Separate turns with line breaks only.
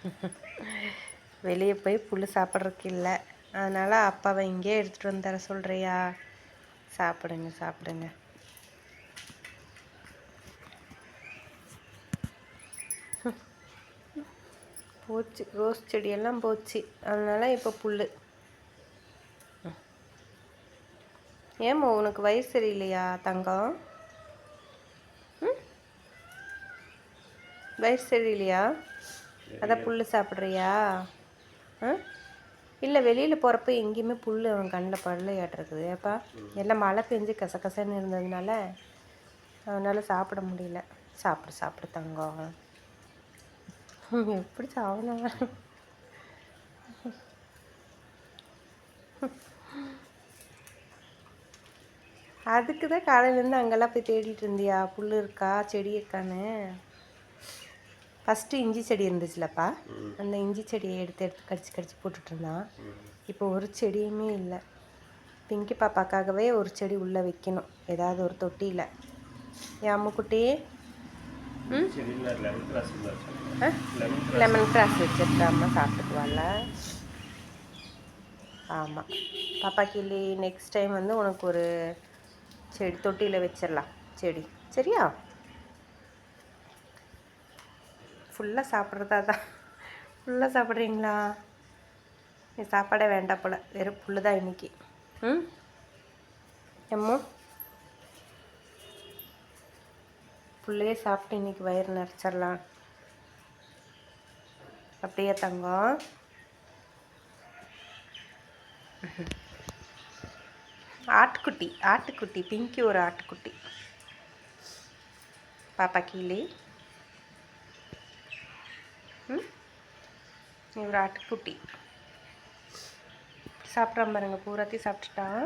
வெளியே போய் புல் சாப்பிட்றதுக்கு இல்லை. அதனால் அப்பாவை இங்கே எடுத்துகிட்டு வந்து தர சொல்கிறியா சாப்பிடுங்க சாப்பிடுங்க. போச்சு ரோஸ் செடியெல்லாம் போச்சு. அதனால் இப்போ புல் ஏம்மா உனக்கு வயசு சரியில்லையா தங்கம்? வயசு சரியில்லையா? அதான் புல் சாப்பிட்றியா? ஆ? இல்லை வெளியில் போகிறப்ப எங்கேயுமே புல் அவன் கண்ணில் படலையாட்டிருக்குது ஏப்பா எல்லாம் மழை பெஞ்சு கசகசன்னு இருந்ததுனால அதனால் சாப்பிட முடியல. சாப்பிடு சாப்பிடு தங்கம். எப்படி சாப்பிடணும் அதுக்கு தான் காலையிலேருந்து அங்கெல்லாம் போய் தேடிட்டு இருந்தியா? புல் இருக்கா? செடி இருக்கான்னு? ஃபஸ்ட்டு இஞ்சி செடி இருந்துச்சுலப்பா. அந்த இஞ்சி செடியை எடுத்து எடுத்து கடிச்சு கடிச்சு போட்டுட்ருந்தான் இப்போ ஒரு செடியுமே இல்லை. பிங்கி பாப்பாக்காகவே ஒரு செடி உள்ளே வைக்கணும். ஏதாவது ஒரு தொட்டியில். யாமுக்குட்டி ம்?
லெமன் கிராஸ்
ஆ
லெமன்
கிராஸ் வச்சுருக்காம சாப்பிட்டுக்குவாள்ல. ஆமாம் பாப்பா கிளி நெக்ஸ்ட் டைம் வந்து உனக்கு ஒரு செடி தொட்டியில் வச்சிடலாம் செடி. சரியா? ஃபுல்லாக சாப்பிட்றதா தான் ஃபுல்லாக சாப்பிட்றீங்களா? நீ சாப்பாடே வேண்டாம் போல். வெறும் புல்லு தான் இன்னைக்கு. ம்? எம்மோ? புல்லையே சாப்பிட்டு இன்னைக்கு வயிறு நிறச்சிடலாம். அப்படியே தங்கம். ஆட்டுக்குட்டி ஆட்டுக்குட்டி பிங்கி ஒரு ஆட்டுக்குட்டி. பாப்பா கீழே. நீ ஒரு ஆட்டுக்குட்டி சாப்பிட்றான் பாருங்க பூராத்தையும் சாப்பிட்டுட்டான்.